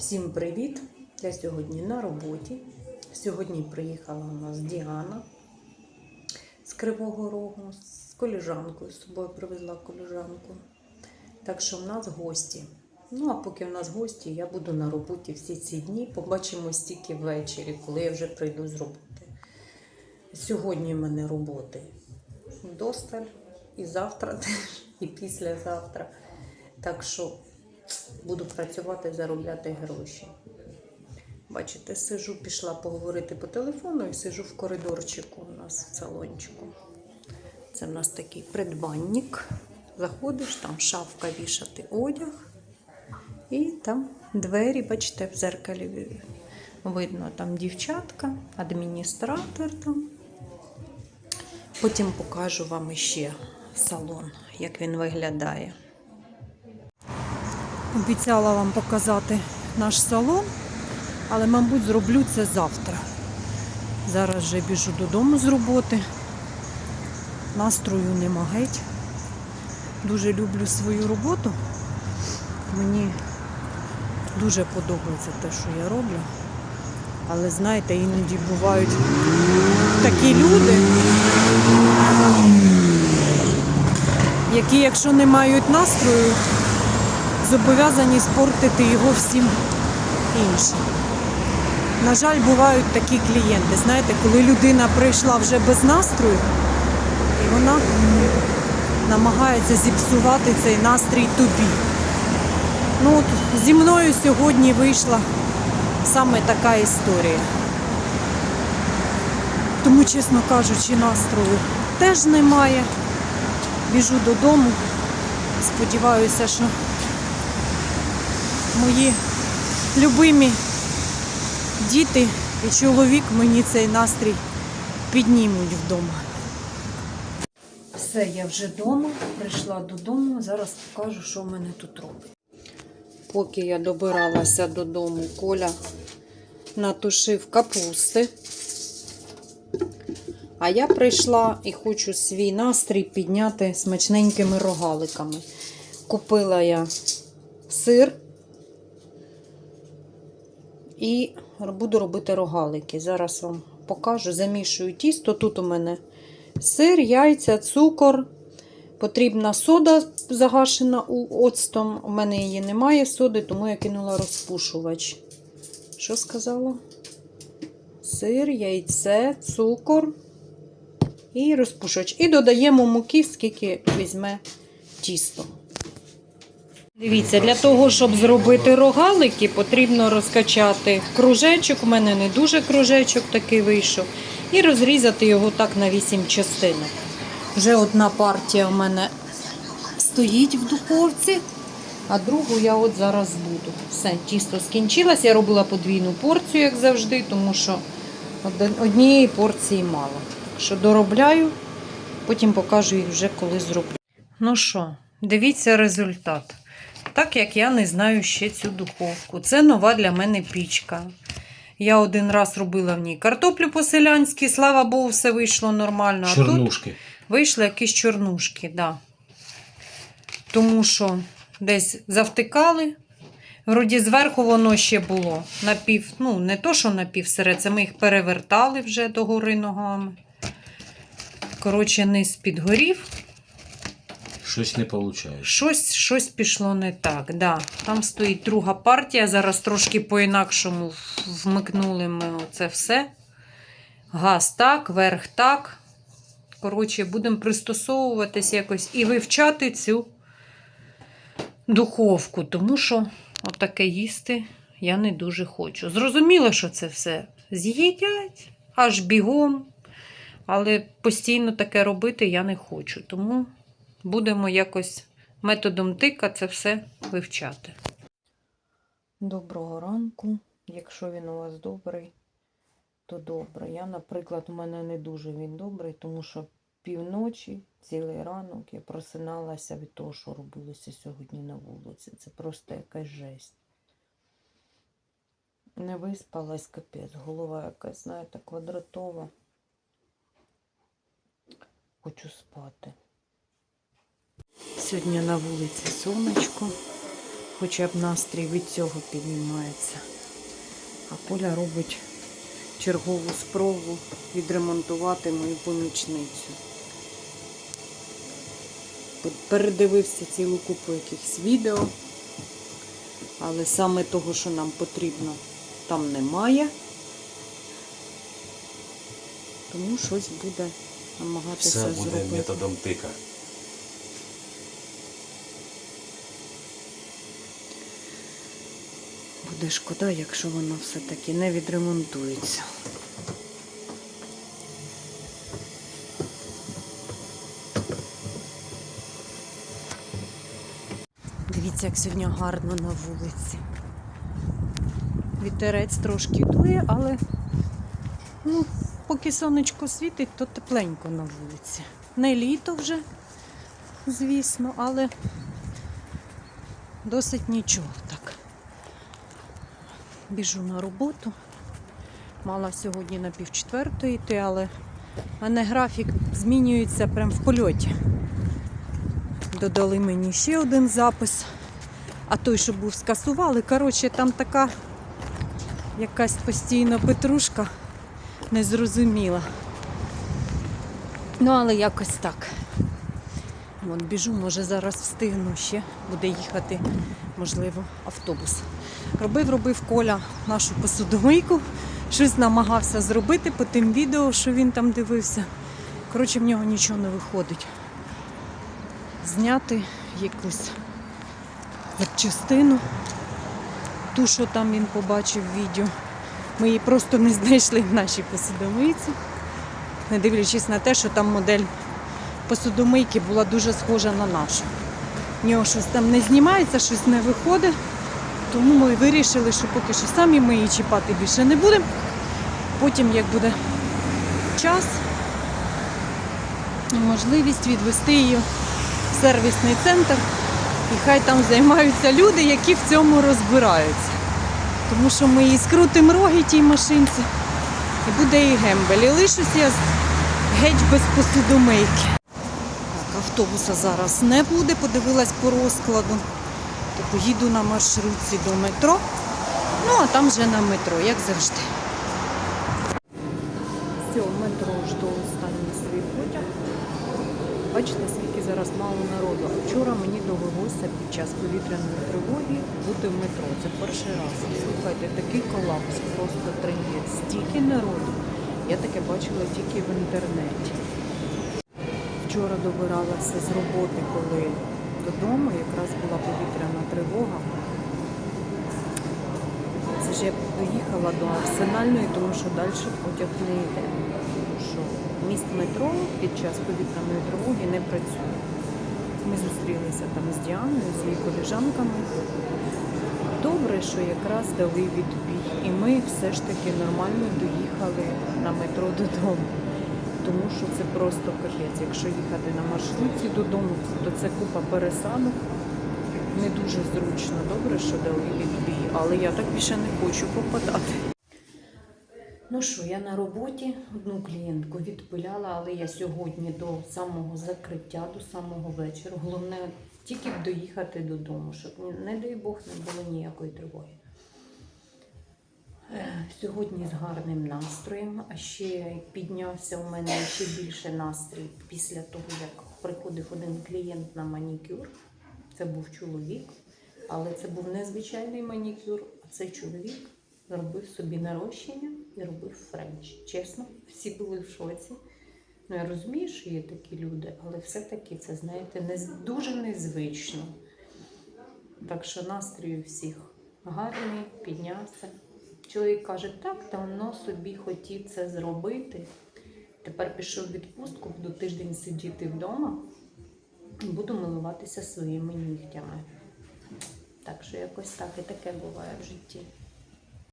Всім привіт! Я сьогодні на роботі. Сьогодні приїхала у нас Діана з Кривого Рогу з коліжанкою. З собою привезла коліжанку. Так що в нас гості. Ну, а поки в нас гості, я буду на роботі всі ці дні. Побачимось тільки ввечері, коли я вже прийду з роботи. Сьогодні в мене роботи досталь, і завтра теж, і післязавтра. Так що буду працювати, заробляти гроші. Бачите, сижу, пішла поговорити по телефону і сижу в коридорчику у нас в салончику. Це в нас такий придбанник. Заходиш, там шафка вішати одяг. І там двері, бачите, в зеркалі видно там дівчатка, адміністратор там. Потім покажу вам іще салон, як він виглядає. Обіцяла вам показати наш салон, але, мабуть, зроблю це завтра. Зараз вже біжу додому з роботи. Настрою нема геть. Дуже люблю свою роботу. Мені дуже подобається те, що я роблю. Але знаєте, іноді бувають такі люди, які, якщо не мають настрою, зобов'язані спортити його всім іншим. На жаль, бувають такі клієнти. Знаєте, коли людина прийшла вже без настрою, і вона намагається зіпсувати цей настрій тобі. Ну от зі мною сьогодні вийшла саме така історія. Тому, чесно кажучи, настрою теж немає. Біжу додому. Сподіваюся, що мої любимі діти і чоловік мені цей настрій піднімуть вдома. Все, я вже вдома, прийшла додому, зараз покажу, що в мене тут робить. Поки я добиралася додому, Коля натушив капусти. А я прийшла і хочу свій настрій підняти смачненькими рогаликами. Купила я сир і буду робити рогалики. Зараз вам покажу, замішую тісто. Тут у мене сир, яйця, цукор. Потрібна сода загашена оцтом. У мене її немає соди, тому я кинула розпушувач. Що сказала? Сир, яйце, цукор і розпушувач. І додаємо муки, скільки візьме тісто. Дивіться, для того, щоб зробити рогалики, потрібно розкачати кружечок. У мене не дуже кружечок такий вийшов. І розрізати його так на 8 частинок. Вже одна партія у мене стоїть в духовці, а другу я от зараз буду. Все, тісто скінчилось. Я робила подвійну порцію, як завжди, тому що однієї порції мало. Так що доробляю, потім покажу їх вже коли зроблю. Ну що, дивіться результат. Так як я не знаю ще цю духовку. Це нова для мене пічка. Я один раз робила в ній картоплю по-селянськи, слава Богу, все вийшло нормально. А тут Чорнушки. вийшли якісь чорнушки, да. Тому що десь завтикали. Вроді зверху воно ще було напів, ну, не то, що напівсире, це ми їх перевертали вже догори ногами. Коротше, низ підгорів. Щось не виходить. Щось, щось пішло не так. Да. Там стоїть друга партія. Зараз трошки по-інакшому вмикнули ми це все. Газ так, верх так. Коротше, будемо пристосовуватись якось і вивчати цю духовку, тому що отаке їсти я не дуже хочу. Зрозуміло, що це все з'їдять аж бігом, але постійно таке робити я не хочу. Тому будемо якось методом тика це все вивчати. Доброго ранку. Якщо він у вас добрий, то добре. Я, наприклад, у мене не дуже він добрий, тому що півночі, цілий ранок я просиналася від того, що робилося сьогодні на вулиці. Це просто якась жесть. Не виспалась капець, голова якась, знаєте, квадратова. Хочу спати. Сьогодні на вулиці сонечко. хоча б настрій від цього піднімається. А Коля робить чергову спробу відремонтувати мою помічницю. Передивився цілу купу якихось відео, але саме того, що нам потрібно, там немає. Тому щось буде намагатися Все буде зробити. методом тика. Буде шкода, якщо воно все-таки не відремонтується. Дивіться, як сьогодні гарно на вулиці. Вітерець трошки дує, але ну, поки сонечко світить, то тепленько на вулиці. Не літо вже, звісно, але досить нічого так. Біжу на роботу. Мала сьогодні на півчетвертої йти, але в мене графік змінюється прямо в польоті. Додали мені ще один запис, а той, що був, скасували. Коротше, там така якась постійно петрушка незрозуміла. Ну, але якось так. Вон біжу, може зараз встигну ще, буде їхати, можливо, автобус. Робив, робив Коля нашу посудомийку, щось намагався зробити по тим відео, що він там дивився. Коротше, в нього нічого не виходить. Зняти якусь частину, ту, що там він побачив в відео. Ми її просто не знайшли в нашій посудомийці, не дивлячись на те, що там модель посудомийки була дуже схожа на нашу. В нього щось там не знімається, щось не виходить. Тому ми вирішили, що поки що самі ми її чіпати більше не будемо. Потім, як буде час можливість відвести її в сервісний центр, і хай там займаються люди, які в цьому розбираються. Тому що ми її скрутимо роги тій машинці, і буде і гембель. І лишусь я геть без посудомийки. Так, автобуса зараз не буде, подивилась по розкладу. Тобто їду на маршрутці до метро. Ну, а там вже на метро, як завжди. Все, метро жду останній свій потяг. Бачите, скільки зараз мало народу. Вчора мені довелося під час повітряної тривоги бути в метро. Це перший раз. Слухайте, такий колапс, просто трендець. Стільки народу. Я таке бачила тільки в інтернеті. Вчора добиралася з роботи, коли додому якраз була повітряна тривога. Це ж я доїхала до арсенальної, тому що далі потяг не йде. Тому що міст метро під час повітряної тривоги не працює. Ми зустрілися там з Діаною, з її коліжанками. Добре, що якраз дали відбій. І ми все ж таки нормально доїхали на метро додому. Тому що це просто капець. Якщо їхати на маршрутці додому, то це купа пересадок. Не дуже зручно. Добре, що дали відбій, але я так більше не хочу попадати. Ну що, я на роботі одну клієнтку відпиляла, але я сьогодні до самого закриття, до самого вечора. Головне тільки б доїхати додому, щоб не дай Бог не було ніякої тривоги. Е, Сьогодні з гарним настроєм, а ще піднявся у мене ще більше настрій після того, як приходив один клієнт на манікюр. Це був чоловік, але це був не звичайний манікюр, а цей чоловік робив собі нарощення і робив френч. Чесно, всі були в шоці. Ну, я розумію, що є такі люди, але все-таки це, знаєте, не, дуже незвично. Так що настрій у всіх гарний, піднявся. Чоловік каже, так, давно собі хотів це зробити. Тепер пішов в відпустку, буду тиждень сидіти вдома і буду милуватися своїми нігтями. Так що якось так і таке буває в житті.